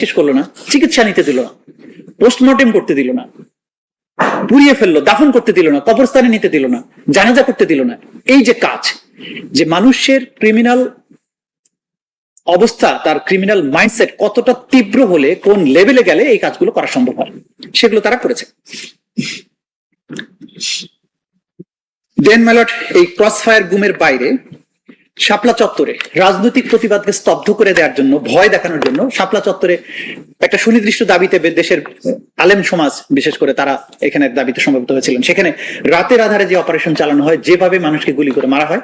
শেষ করল না, চিকিৎসা নিতে দিল না পোস্টমর্টেম করতে দিল না, পুড়িয়ে ফেলল, দাফন করতে দিল না, কবরস্থানে নিতে দিল না, জানাজা করতে দিল না। এই যে কাজ, যে মানুষের ক্রিমিনাল অবস্থা, তার ক্রিমিনাল মাইন্ডসেট কতটা তীব্র হলে, কোন লেভেলে গেলে এই কাজগুলো করা সম্ভব হয়, সেগুলো তারা করেছে। ডেন ম্যালট এই ক্রস ফায়ার গুমের বাইরে শাপলা চত্বরে রাজনৈতিক প্রতিবাদকে স্তব্ধ করে দেওয়ার জন্য, ভয় দেখানোর জন্য শাপলা চত্বরে একটা সুনির্দিষ্ট দাবিতে দেশের আলেম সমাজ, বিশেষ করে তারা এখানে দাবিতে সমবেত হয়েছিলেন। সেখানে রাতের আধারে যে অপারেশন চালানো হয়, যেভাবে মানুষকে গুলি করে মারা হয়,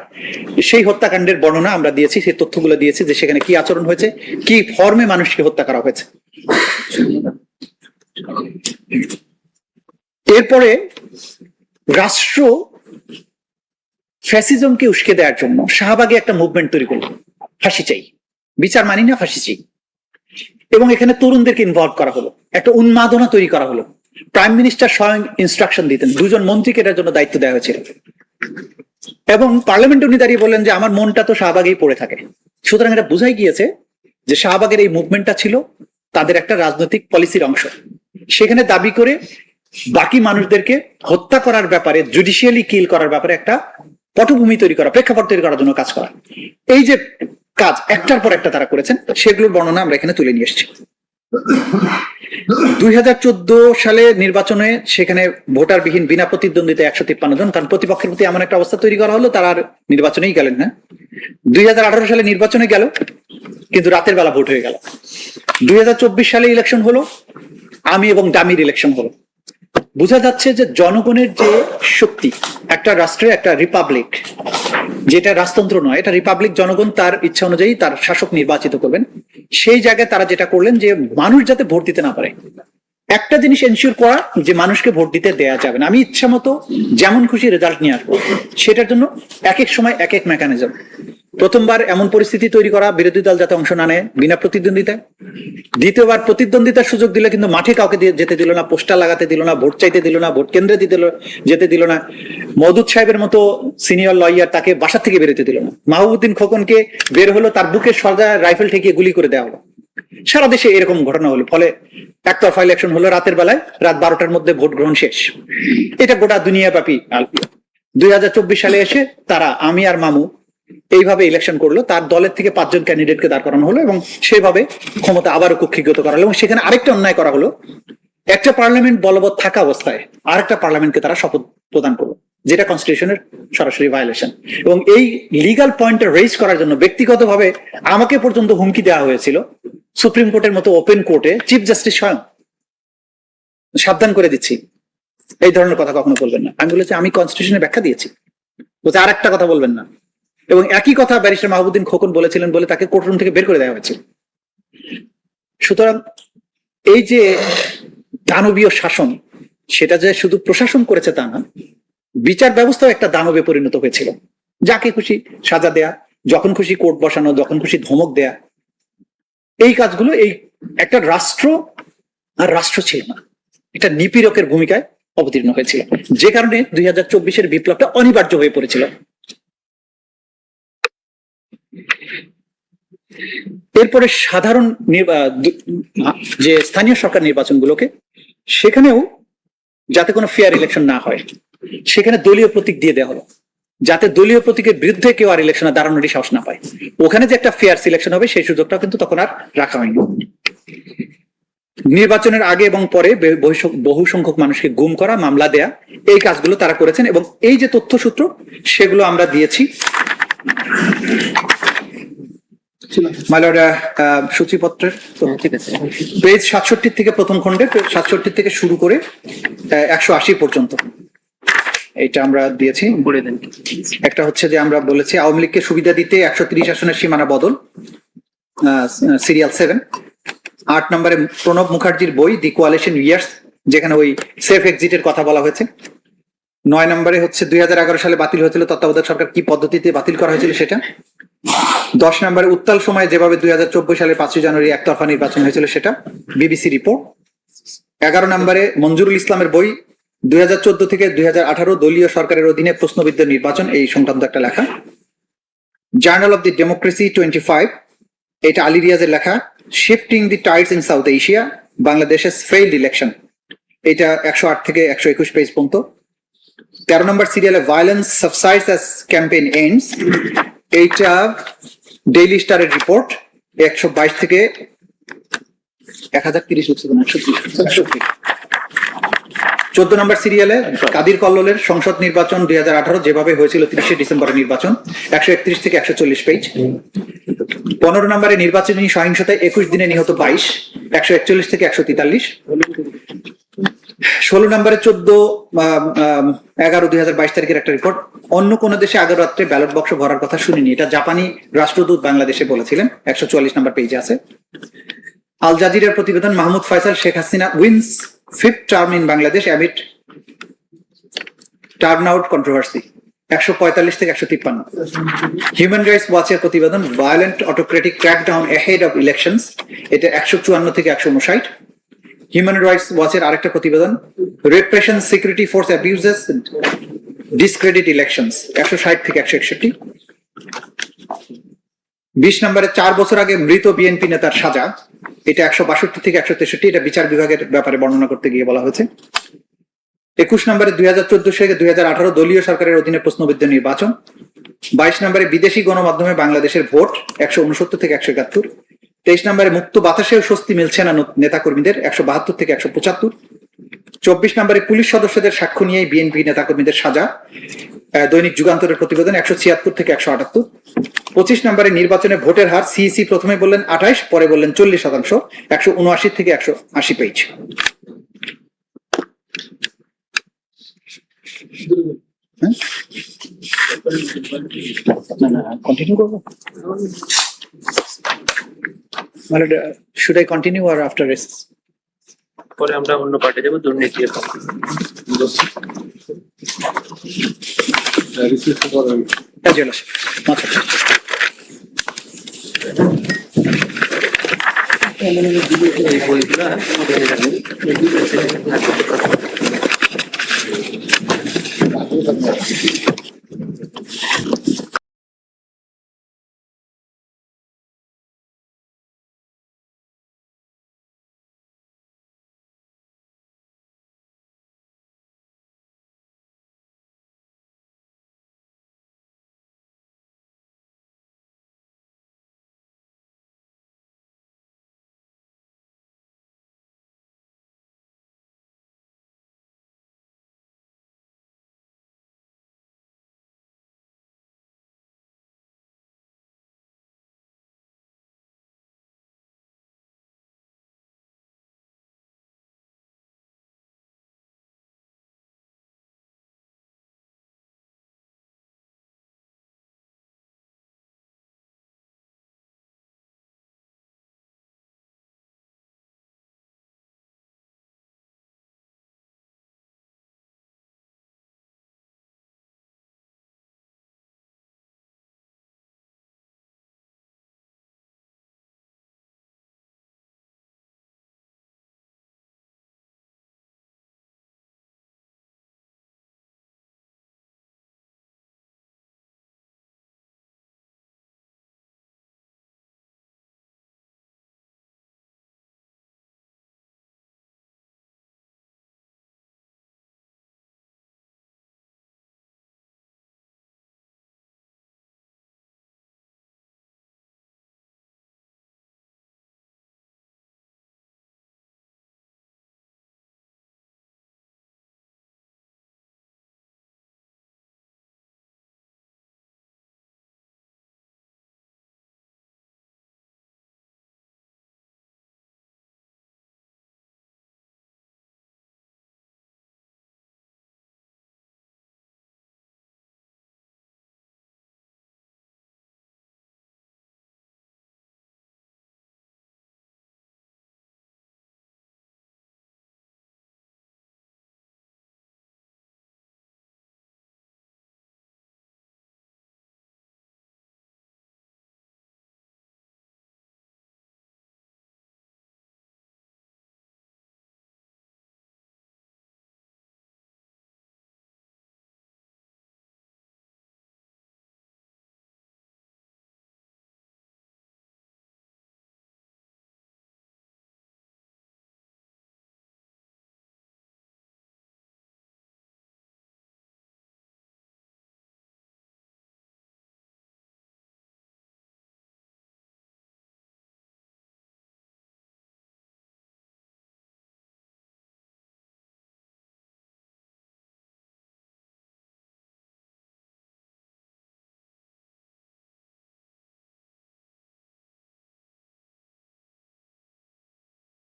সেই হত্যাকাণ্ডের বর্ণনা আমরা দিয়েছি, সেই তথ্যগুলো দিয়েছি যে সেখানে কি আচরণ হয়েছে, কি ফর্মে মানুষকে হত্যা করা হয়েছে। এরপরে রাষ্ট্র ফ্যাসিজমকে উস্কে দেওয়ার জন্য শাহবাগে একটা মুভমেন্ট তৈরি করল। ফাঁসি চাই। বিচার মানি না, ফাঁসি চাই। এবং এখানে তরুণদেরকে ইনভলভ করা হলো। একটা উন্মাদনা তৈরি করা হলো। প্রাইম মিনিস্টার স্বয়ং ইনস্ট্রাকশন দিতেন। দুজন মন্ত্রীকে এটার জন্য দায়িত্ব দেওয়া হয়েছিল। এবং পার্লামেন্টে উনি দাঁড়িয়ে বললেন যে, আমার মনটা তো শাহবাগেই পড়ে থাকে। সুতরাং এটা বোঝাই গিয়েছে যে শাহবাগের এই মুভমেন্টটা ছিল তাদের একটা রাজনৈতিক পলিসির অংশ। সেখানে দাবি করে বাকি মানুষদেরকে হত্যা করার ব্যাপারে জুডিশিয়ালি কিল করার ব্যাপারে একটা পটভূমি তৈরি করা, প্রেক্ষাপট তৈরি করার জন্য কাজ করা। এই যে কাজ, একটার পর একটা তারা করেছেন, সেগুলোর বর্ণনা আমরা এখানে তুলে নিয়ে এসেছি। দুই হাজার চোদ্দ সালে নির্বাচনে সেখানে ভোটারবিহীন বিনা প্রতিদ্বন্দ্বিতা একশো তিপ্পান্ন জন, কারণ প্রতিপক্ষের প্রতি এমন একটা অবস্থা তৈরি করা হলো, তারা আর নির্বাচনেই গেলেন না। দুই হাজার আঠারো সালে নির্বাচনে গেল, কিন্তু রাতের বেলা ভোট হয়ে গেল। দুই হাজার চব্বিশ সালে ইলেকশন হলো, আমি এবং দামির ইলেকশন হলো। বোঝা যাচ্ছে যে জনগণের যে শক্তি, একটা রাষ্ট্রে একটা রিপাবলিক, যেটা রাজতন্ত্র নয়, এটা রিপাবলিক জনগণ তার ইচ্ছা অনুযায়ী তার শাসক নির্বাচিত করবেন। সেই জায়গায় তারা যেটা করলেন যে মানুষ যাতে ভোট দিতে না পারে। একটা জিনিস এনশিওর করা যে মানুষকে ভোট দিতে দেয়া যাবে না। আমি ইচ্ছা মতো যেমন খুশি রেজাল্ট নিয়ে আসব। সেটার জন্য এক এক সময় এক এক মেকানিজম প্রথমবার এমন পরিস্থিতি তৈরি করা বিরোধী দল যাতে অংশ না নেয়, বিনা প্রতিদ্বন্দ্বিতায়। দ্বিতীয়বার প্রতিদ্বন্দ্বিতার সুযোগ দিলে কিন্তু মাঠে কাউকে যেতে দিল না, পোস্টার লাগাতে দিল না, ভোট চাইতে দিল না, ভোট কেন্দ্রে দিতে যেতে দিল না। মদুদ সাহেবের মতো সিনিয়র লয়ার তাকে বাসা থেকে বেরোতে দিল না। মাহবুদ্দিন খোকনকে বের হলো, তার বুকে সর্দার রাইফেল ঠেকিয়ে গুলি করে দেওয়া হলো। সারা দেশে এরকম ঘটনা হলো, ফলে একতরফা ইলেকশন হলো রাতের বেলায়, রাত বারোটার মধ্যে ভোট গ্রহণ শেষ। এটা গোটা দুনিয়া ব্যাপী দুই সালে এসে তারা আমি আর মামু এইভাবে ইলেকশন করল, তার দলের থেকে পাঁচজন ক্যান্ডিডেটকে দাঁড় করানো হলো এবং সেভাবে ক্ষমতা আবারও কক্ষিগত করা হলো এবং সেখানে আরেকটা অন্যায় করা হলো। একটা পার্লামেন্ট বলবৎ থাকা অবস্থায় আরেকটা পার্লামেন্টকে তারা শপথ প্রদান করল, যেটা কনস্টিটিউশনের সরাসরি ভায়োলেশন এবং এই লিগাল পয়েন্টটা রেজ করার জন্য ব্যক্তিগতভাবে আমাকে পর্যন্ত হুমকি দেওয়া হয়েছিল। সুপ্রিম কোর্টের মতো ওপেন কোর্টে চিফ জাস্টিস স্বয়ং সাবধান করে দিচ্ছি। এই ধরনের কথা কখনো বলবেন না। আমি বলেছি, আমি কনস্টিটিউশনের ব্যাখ্যা দিয়েছি। বলছে আর একটা কথা বলবেন না। এবং একই কথা ব্যারিস্টার মাহবুদ্দিন খোকন বলেছিলেন বলে তাকে কোর্টরুম থেকে বের করে দেওয়া হয়েছে সুতরাং এই যে দানবীয় শাসন, সেটা যে শুধু প্রশাসন করেছে তা না, বিচার ব্যবস্থাও একটা দানবে পরিণত হয়েছিল। যাকে খুশি সাজা দেয়া, যখন খুশি কোর্ট বসানো, যখন খুশি ধমক দেয়া। এই কাজগুলো, এই একটা রাষ্ট্র আর রাষ্ট্র ছিল না। এটা নিপীড়কের ভূমিকায় অবতীর্ণ হয়েছিল। যে কারণে দুই হাজার চব্বিশের বিপ্লবটা অনিবার্য হয়ে পড়েছিল। এরপরে সাধারণ যে স্থানীয় সরকার নির্বাচনগুলোকে, সেখানেও যাতে কোনো ফেয়ার ইলেকশন না হয়, সেখানে দলীয় প্রতীক দিয়ে দেওয়া হলো। যাতে দলীয় প্রতীকের বিরুদ্ধে কেউ আর ইলেকশনে দাঁড়ানোরই সাহস না পায়। ওখানে যে একটা ফেয়ার সিলেকশন হবে, সেই সুযোগটা কিন্তু তখন আর রাখা হয়নি। নির্বাচনের আগে এবং পরে বহু সংখ্যক মানুষকে গুম করা, মামলা দেয়া, এই কাজগুলো তারা করেছেন এবং এই যে তথ্যসূত্র, সেগুলো আমরা দিয়েছি। মাইলরা সূচিপত্রের ঠিক আছে। পেজ সাতষট্টি থেকে প্রথম খণ্ডে সাতষট্টি থেকে শুরু করে একশো আশি পর্যন্ত। এইটা আমরা দিয়েছি। পড়ে দেন। একটা হচ্ছে যে আমরা বলেছি আওয়ামী লীগকে সুবিধা দিতে একশো তিরিশ আসনের সীমানা বদল সিরিয়াল সেভেন। আট নম্বরে প্রণব মুখার্জির বই দি কোয়ালিশন ইয়ার্স যেখানে ওই সেফ এক্সিটের কথা বলা হয়েছে। নয় নম্বরে হচ্ছে দুই হাজার এগারো সালে বাতিল হয়েছিল তত্ত্বাবধায়ক সরকার কি পদ্ধতিতে বাতিল করা হয়েছিল সেটা? দশ নম্বরে উত্তাল সময়ে যেভাবে দুই হাজার চব্বিশ সালের পাঁচই জানুয়ারি একতরফা নির্বাচন হয়েছিল সেটা বিবিসি রিপোর্ট এগারো নম্বরে মঞ্জুরুল ইসলামের বই, দুই হাজার চোদ্দ থেকে দুই হাজার আঠারো দলীয় সরকারের অধীনে প্রশ্নবিদ্ধ নির্বাচন, এই সংক্রান্ত একটা লেখা। Journal of the democracy twenty five এটা আলী রিয়াজের লেখা। Shifting the tides in South Asia বাংলাদেশের ফেইল্ড ইলেকশন এটা একশো আট থেকে একশো একুশ পেজ পর্যন্ত। তেরো নম্বর সিরিয়ালে violence subsides as campaign ends এইটা ডেইলি স্টারের রিপোর্ট একশো বাইশ থেকে এক হাজার তিরিশ লিখছে একশো চোদ্দ নম্বর সিরিয়ালে কাদির কল্লোলের সংসদ নির্বাচন দুই হাজার আঠারো যেভাবে হয়েছিল তিরিশে ডিসেম্বরের নির্বাচন, একশো একত্রিশ থেকে একশো চল্লিশ পেজ পনেরো নম্বরে নির্বাচনী সহিংসতায় একুশ দিনে নিহত বাইশ, একশো একচল্লিশ থেকে একশো তেতাল্লিশ। ষোলো নম্বরে চোদ্দ এগারো দুই হাজার বাইশ তারিখের একটা রিপোর্ট অন্য কোন দেশে আগের রাত্রে ব্যালট বক্স ভরার কথা শুনিনি। এটা জাপানি রাষ্ট্রদূত বাংলাদেশে বলেছিলেন। একশো চুয়াল্লিশ নম্বর পেজে আছে। আল জাজিরার প্রতিবেদন, Mahmud Faisal, Sheikh Hasina wins fifth term in Bangladesh amid turnout controversy, একশো পঁয়তাল্লিশ থেকে একশো তিপ্পান্ন। হিউম্যান রাইটস ওয়াচের প্রতিবেদন, violent autocratic crackdown ahead of elections, এটা একশো চুয়ান্ন থেকে একশো উনষাট। হিউম্যান রাইটস ওয়াচের আরেকটা প্রতিবেদন repression security force abuses discredit elections একশো ষাট থেকে একশো একষট্টি। বিশ নম্বরে, চার বছর আগে মৃত বিএনপি নেতার সাজা, এটা একশো বাষট্টি থেকে একশো তেষট্টি, এটা বিচার বিভাগের ব্যাপারে বর্ণনা করতে গিয়ে বলা হয়েছে। একুশ নম্বরে, দুই হাজার চোদ্দ থেকে দুই হাজার আঠারো দলীয় সরকারের অধীনে প্রশ্নবিদ্ধ নির্বাচন। বাইশ নম্বরে, বিদেশি গণমাধ্যমে বাংলাদেশের ভোট, একশো উনসত্তর থেকে একশো একাত্তর। তেইশ নম্বরে মুক্ত বাতাসেও স্বস্তি মিলছে না নেতা কর্মীদের একশো বাহাত্তর থেকে একশো পঁচাত্তর। চব্বিশ নম্বরে পুলিশ সদস্যদের সাক্ষ্য নিয়ে বিএনপি নেতাকর্মীদের সাজা। দৈনিক যুগান্তরের প্রতিবেদন একশো ছিয়াত্তর থেকে একশো আটাত্তর। পঁচিশ নম্বরে নির্বাচনে ভোটের হার সিইসি প্রথমে বললেন আঠাইশ, পরে বললেন চল্লিশ শতাংশ, একশো উনআশি থেকে একশো আশি পেজ কন্টিনিউ করব? মানে শুড আই কন্টিনিউ আর আফটার রেস পরে আমরা অন্য পার্টে যাব দুর্নীতি এই বইগুলো